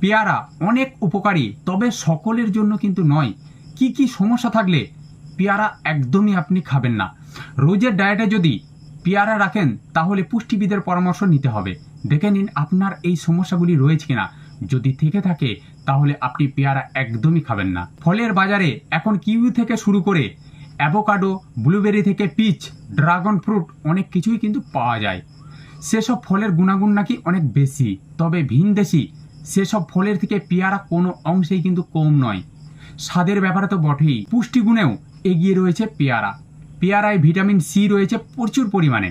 পেয়ারা অনেক উপকারী, তবে সকলের জন্য কিন্তু নয়। কি কি সমস্যা থাকলে পেয়ারা একদমই আপনি খাবেন না। রোজের ডায়েটে যদি পেয়ারা রাখেন, তাহলে পুষ্টিবিদের পরামর্শ নিতে হবে। দেখে নিন আপনার এই সমস্যাগুলি রয়েছে কিনা। যদি থেকে থাকে, তাহলে আপনি পেয়ারা একদমই খাবেন না। ফলের বাজারে এখন কিউই থেকে শুরু করে অ্যাভোকাডো, ব্লুবেরি থেকে পিচ, ড্রাগন ফ্রুট অনেক কিছুই কিন্তু পাওয়া যায়। সেসব ফলের গুণাগুণ নাকি অনেক বেশি, তবে ভিনদেশি সেসব ফলের থেকে পেয়ারা কোনো অংশেই কিন্তু কম নয়। স্বাদের ব্যাপারে তো বটেই। পুষ্টিগুণেও এগিয়ে রয়েছে পেয়ারা। পেয়ারায় ভিটামিন সি রয়েছে প্রচুর পরিমাণে।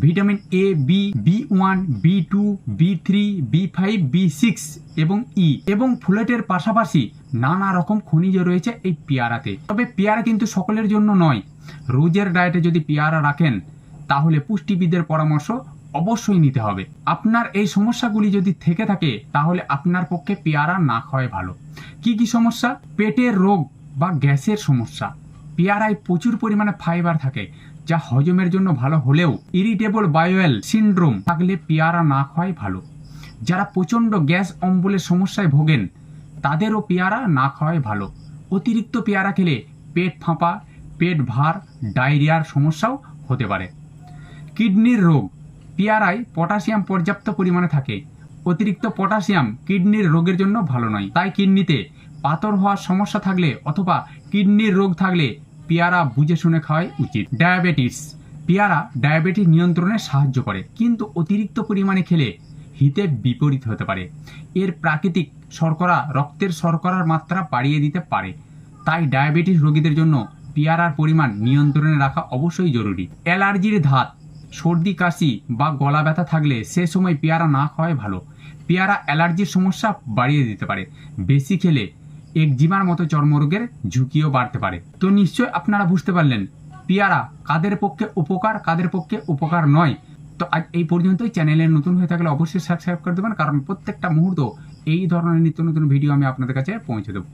Vitamin A B B one B two B three B five B six এবং ই এবং ফুলেটের পাশাপাশি নানা রকম খনিজ রয়েছে এই পেয়ারাতে। তবে পেয়ারা কিন্তু সকলের জন্য নয়। রোজের ডায়েটে যদি পেয়ারা রাখেন, তাহলে পুষ্টিবিদের পরামর্শ অবশ্যই নিতে হবে। আপনার এই সমস্যাগুলি যদি থেকে থাকে, তাহলে আপনার পক্ষে পেয়ারা না খাওয়াই ভালো। কি কি সমস্যা? পেটের রোগ বা গ্যাসের সমস্যা। পেয়ারায় প্রচুর পরিমাণে ফাইবার থাকে, যা হজমের জন্য ভালো হলেও ইরিটেবল বায়োয়েল সিন্ড্রোম থাকলে পেয়ারা না খাওয়াই ভালো। যারা প্রচণ্ড গ্যাস অম্বলের সমস্যায় ভোগেন, তাদেরও পেয়ারা না খাওয়াই ভালো। অতিরিক্ত পেয়ারা খেলে পেট ফাঁপা, পেট ভার, ডায়রিয়ার সমস্যাও হতে পারে। কিডনির রোগ পেয়ারায় পটাশিয়াম পর্যাপ্ত পরিমাণে থাকে। অতিরিক্ত পটাশিয়াম কিডনির রোগের জন্য ভালো নয়। তাই কিডনিতে পাথর হওয়ার সমস্যা থাকলে অথবা কিডনির রোগ থাকলে পেয়ারা বুঝে শুনে খাওয়াই উচিত। ডায়াবেটিস। পেয়ারা ডায়াবেটিস নিয়ন্ত্রণে সাহায্য করে, কিন্তু অতিরিক্ত পরিমাণে খেলে হিতে বিপরীত হতে পারে। এর প্রাকৃতিক শর্করা রক্তের শর্করার মাত্রা বাড়িয়ে দিতে পারে। তাই ডায়াবেটিস রোগীদের জন্য পেয়ারার পরিমাণ নিয়ন্ত্রণে রাখা অবশ্যই জরুরি। অ্যালার্জির ধাত। সর্দি, কাশি বা গলা ব্যথা থাকলে সে সময় পেয়ারা না খাওয়াই ভালো। পেয়ারা অ্যালার্জির সমস্যা বাড়িয়ে দিতে পারে। বেশি খেলে একজিমার মতো চর্মরোগের ঝুঁকিও বাড়তে পারে। তো নিশ্চয় আপনারা বুঝতে পারলেন, পেয়ারা কাদের পক্ষে উপকার, কাদের পক্ষে উপকার নয়। তো আজ এই পর্যন্তই। চ্যানেলে নতুন হয়ে থাকলে অবশ্যই সাবস্ক্রাইব করে দেবেন। কারণ প্রত্যেকটা মুহূর্ত এই ধরনের নিত্য নতুন ভিডিও আমি আপনাদের কাছে পৌঁছে দেবো।